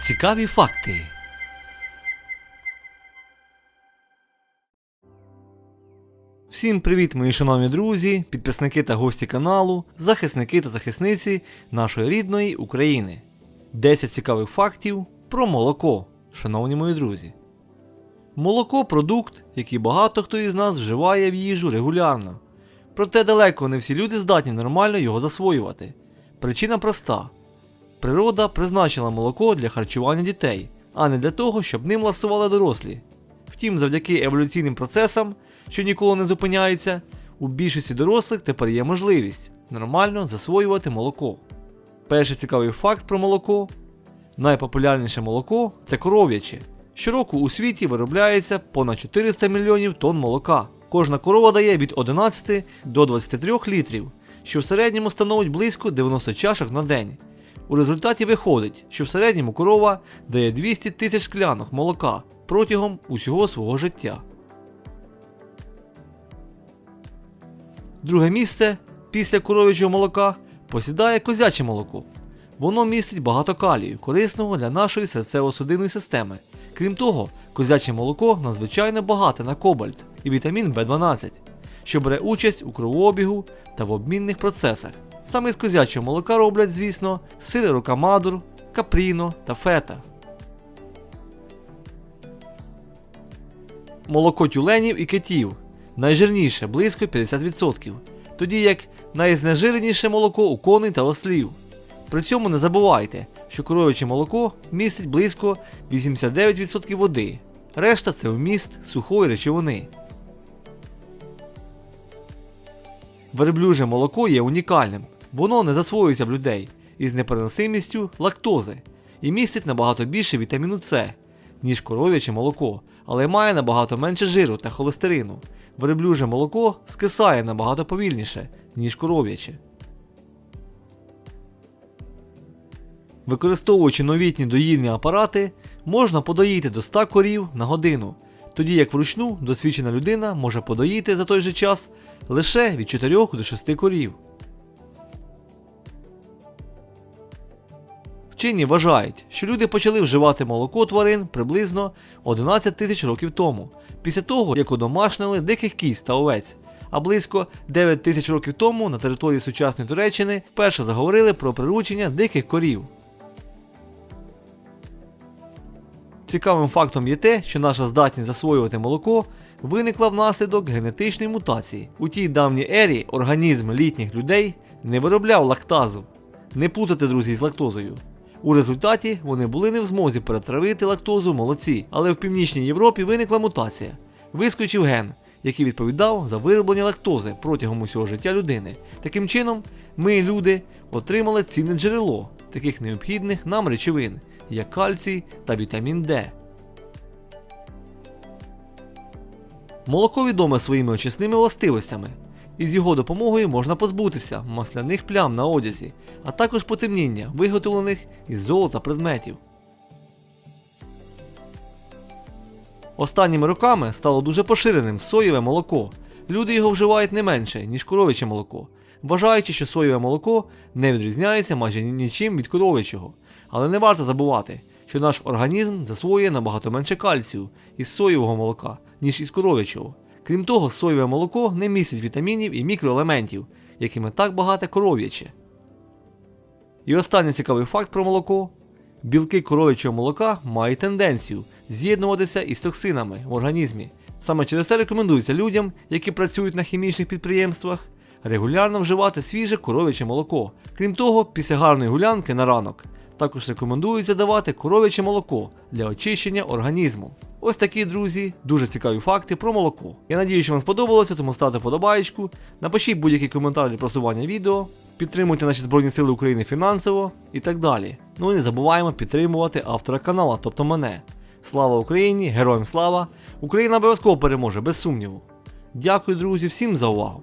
Цікаві факти. Всім привіт, мої шановні друзі, підписники та гості каналу, захисники та захисниці нашої рідної України. 10 цікавих фактів про молоко, шановні мої друзі. Молоко продукт, який багато хто із нас вживає в їжу регулярно. Проте далеко не всі люди здатні нормально його засвоювати. Причина проста: природа призначила молоко для харчування дітей, а не для того, щоб ним ласували дорослі. Втім, завдяки еволюційним процесам, що ніколи не зупиняються, у більшості дорослих тепер є можливість нормально засвоювати молоко. Перший цікавий факт про молоко. Найпопулярніше молоко це коров'яче. Щороку у світі виробляється понад 400 мільйонів тонн молока. Кожна корова дає від 11 до 23 літрів, що в середньому становить близько 90 чашок на день. У результаті виходить, що в середньому корова дає 200 тисяч склянок молока протягом усього свого життя. Друге місце після коров'ячого молока посідає козяче молоко. Воно містить багато калію, корисного для нашої серцево-судинної системи. Крім того, козяче молоко надзвичайно багате на кобальт і вітамін В12, що бере участь у кровообігу та в обмінних процесах. Саме з козячого молока роблять, звісно, сири рокамадур, капріно та фета. Молоко тюленів і китів найжирніше близько 50%, тоді як найзнежиреніше молоко у коней та ослів. При цьому не забувайте, що коров'яче молоко містить близько 89% води, решта це вміст сухої речовини. Верблюже молоко є унікальним, воно не засвоюється в людей із непереносимістю лактози і містить набагато більше вітаміну С, ніж коров'яче молоко, але має набагато менше жиру та холестерину. Верблюже молоко скисає набагато повільніше, ніж коров'яче. Використовуючи новітні доїльні апарати, можна подоїти до 100 корів на годину, тоді як вручну досвідчена людина може подоїти за той же час лише від 4 до 6 корів. Вчені вважають, що люди почали вживати молоко тварин приблизно 11 тисяч років тому, після того як одомашнили диких кіз та овець. А близько 9 тисяч років тому на території сучасної Туреччини вперше заговорили про приручення диких корів. Цікавим фактом є те, що наша здатність засвоювати молоко виникла внаслідок генетичної мутації. У тій давній ері організм літніх людей не виробляв лактазу. Не плутати, друзі, з лактозою. У результаті вони були не в змозі перетравити лактозу в молоці, але в північній Європі виникла мутація. Вискочив ген, який відповідав за вироблення лактози протягом усього життя людини. Таким чином, ми, люди, отримали цінне джерело таких необхідних нам речовин, як кальцій та вітамін Д. Молоко відоме своїми очисними властивостями. Із його допомогою можна позбутися масляних плям на одязі, а також потемніння, виготовлених із золота предметів. Останніми роками стало дуже поширеним соєве молоко. Люди його вживають не менше, ніж коров'яче молоко, вважаючи, що соєве молоко не відрізняється майже нічим від коров'ячого. Але не варто забувати, що наш організм засвоює набагато менше кальцію із соєвого молока, ніж із коров'ячого. Крім того, соєве молоко не містить вітамінів і мікроелементів, якими так багате коров'яче. І останній цікавий факт про молоко: білки коров'ячого молока мають тенденцію з'єднуватися із токсинами в організмі. Саме через це рекомендується людям, які працюють на хімічних підприємствах, регулярно вживати свіже коров'яче молоко. Крім того, після гарної гулянки на ранок також рекомендується давати коров'яче молоко для очищення організму. Ось такі, друзі, дуже цікаві факти про молоко. Я надію, що вам сподобалося, тому ставте подобаєчку, напишіть будь-який коментар для просування відео, підтримуйте наші Збройні Сили України фінансово і так далі. Ну і не забуваємо підтримувати автора канала, тобто мене. Слава Україні! Героям слава! Україна обов'язково переможе, без сумніву. Дякую, друзі, всім за увагу!